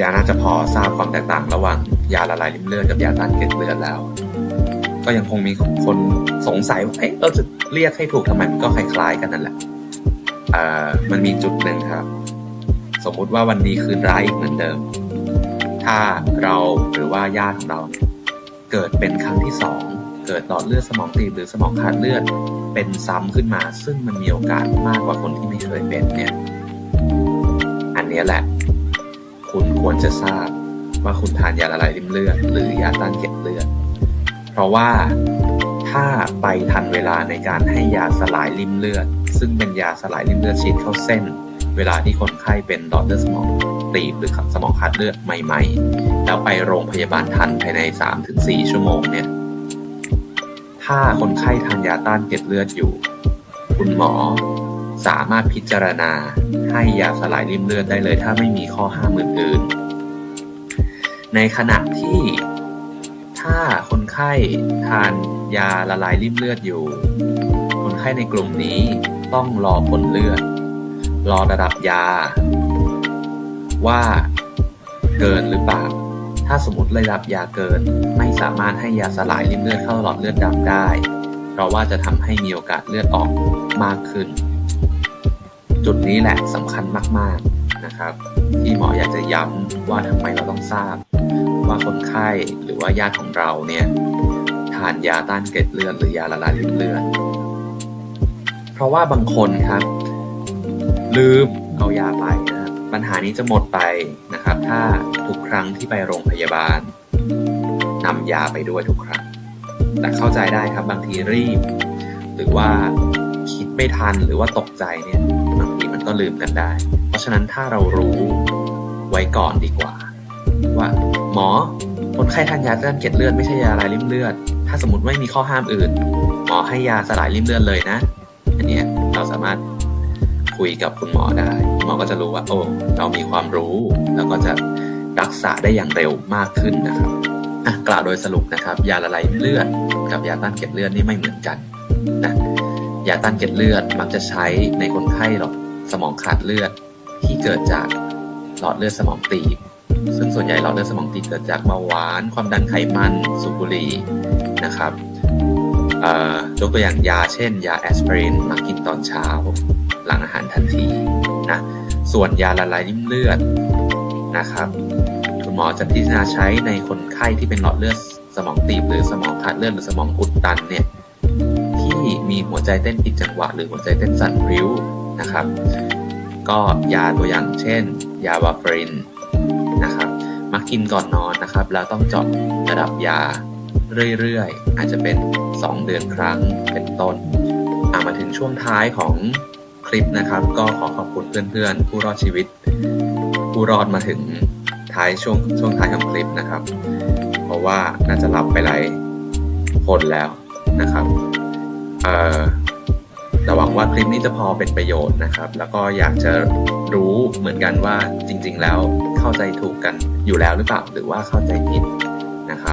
ยาน่าจะพอทราบความแตกต่างระหว่างยาละลายริ่มเลือดกับยาต้านเกล็ดเลือดแล้ว ก็ยังคงมีคนสงสัยว่าเอ๊ะเราจะเรียกให้ถูกทำไมมันก็คล้ายๆกันนั่นแหละเอ่อมันมีจุดหนึ่งครับ สมมุติว่าวันนี้คืนร้ายอีกเหมือนเดิม ถ้าเราหรือว่าญาติของเรา เกิดเป็นครั้งที่สองเกิดหลอดเลือดสมองตีบหรือสมองขาดเลือดเป็นซ้ำขึ้นมา ซึ่งมันมีโอกาสมากกว่าคนที่ไม่เคยเป็นเนี่ย อันนี้แหละ คุณควรจะทราบว่าคุณทานยาละลายริ่มเลือด หรือยาต้านเกล็ดเลือด เพราะว่าถ้าไปทันเวลาในการให้ยาสลายริ่มเลือด ซึ่งเป็นยาสลายริ่มเลือดฉีดเข้าเส้น เวลาที่คนไข้เป็นหลอดเลือดสมองตีบหรือสมองขาดเลือดใหม่ ๆ แล้วไปโรงพยาบาลทันภายใน 3-4 ชั่วโมงเนี่ยถ้าคนไข้ทานยาต้านเกล็ดเลือดอยู่ คุณหมอ สามารถพิจารณาให้ยาสลายริ่มเลือดได้เลย ถ้าไม่มีข้อห้ามอื่นๆ ในขณะที่ถ้าคนไข้ทานยาละลายริ่มเลือดอยู่ คนไข้ในกลุ่มนี้ต้องรอผลเลือด รอระดับยา ว่าเกินหรือเปล่า ถ้าสมมติระดับยาเกินไม่สามารถให้ยาสลายริ่มเลือดเข้าหลอดเลือดดำได้ เพราะว่าจะทำให้มีโอกาสเลือดออกมากขึ้น จุดนี้แหละสำคัญมากๆนะครับ ที่หมออยากจะย้ำว่าทำไมเราต้องทราบ ว่าคนไข้หรือว่าญาติของเราเนี่ยทานยาต้านเกล็ดเลือดหรือยาละลายริ่มเลือดเพราะว่าบางคนครับ ลืมเอายาไปนะปัญหานี้จะหมดไปนะครับ ถ้าทุกครั้งที่ไปโรงพยาบาลนำยาไปด้วยทุกครั้ง แต่เข้าใจได้ครับบางทีรีบ หรือว่าคิดไม่ทันหรือว่าตกใจเนี่ย ก็ลืมกันได้ เพราะฉะนั้นถ้าเรารู้ไว้ก่อนดีกว่า ว่าหมอคนไข้ทานยาต้านเกล็ดเลือดไม่ใช่ยาละลายริ่มเลือด ถ้าสมมติไม่มีข้อห้ามอื่น หมอให้ยาสลายริ่มเลือดเลยนะ อันนี้เราสามารถคุยกับคุณหมอได้ คุณหมอก็จะรู้ว่า โอ้เรามีความรู้ แล้วก็จะรักษาได้อย่างเร็วมากขึ้นนะครับอะกล่าวโดยสรุปนะครับ ยาละลายริมเลือด กับยาต้านเกล็ดเลือดนี่ไม่เหมือนกันนะยาต้านเกล็ดเลือดมักจะใช้ในคนไข้หลอด สมองขาดเลือดที่เกิดจากหลอดเลือดสมองตีบ ซึ่งส่วนใหญ่หลอดเลือดสมองตีบเกิดจากเบาหวาน ความดันไขมันสูบบุหรี่นะครับยกตัวอย่างยาเช่น ยาแอสไพรินมากินตอนเช้า หลังอาหารทันทีนะส่วนยาละลายริ่มเลือดนะครับคุณหมอจะพิจารณาใช้ในคนไข้ที่เป็นหลอดเลือดสมองตีบหรือสมองขาดเลือดหรือสมองอุดตันเนี่ยที่มีหัวใจเต้นผิดจังหวะ หรือหัวใจเต้นสั่นริ้ว นะครับ ก็ยาตัวอย่างเช่น ยาวาฟรินนะครับ มักกินก่อนนอนนะครับ แล้วต้องเจาะระดับยาเรื่อยๆ อาจจะเป็น 2 เดือนครั้งเป็นต้นมาถึงช่วงท้ายของคลิปนะครับ ก็ขอขอบคุณเพื่อนๆ ผู้รอดชีวิต ผู้รอดมาถึงท้ายช่วงช่วงท้ายของคลิปนะครับ เพราะว่าน่าจะหลับไปหลายคนแล้วนะครับ เอ่อ แต่หวังว่าคลิปนี้จะพอเป็นประโยชน์นะครับ แล้วก็อยากจะรู้เหมือนกันว่าจริง ๆ แล้วเข้าใจถูกกันอยู่แล้วหรือเปล่า หรือว่าเข้าใจผิด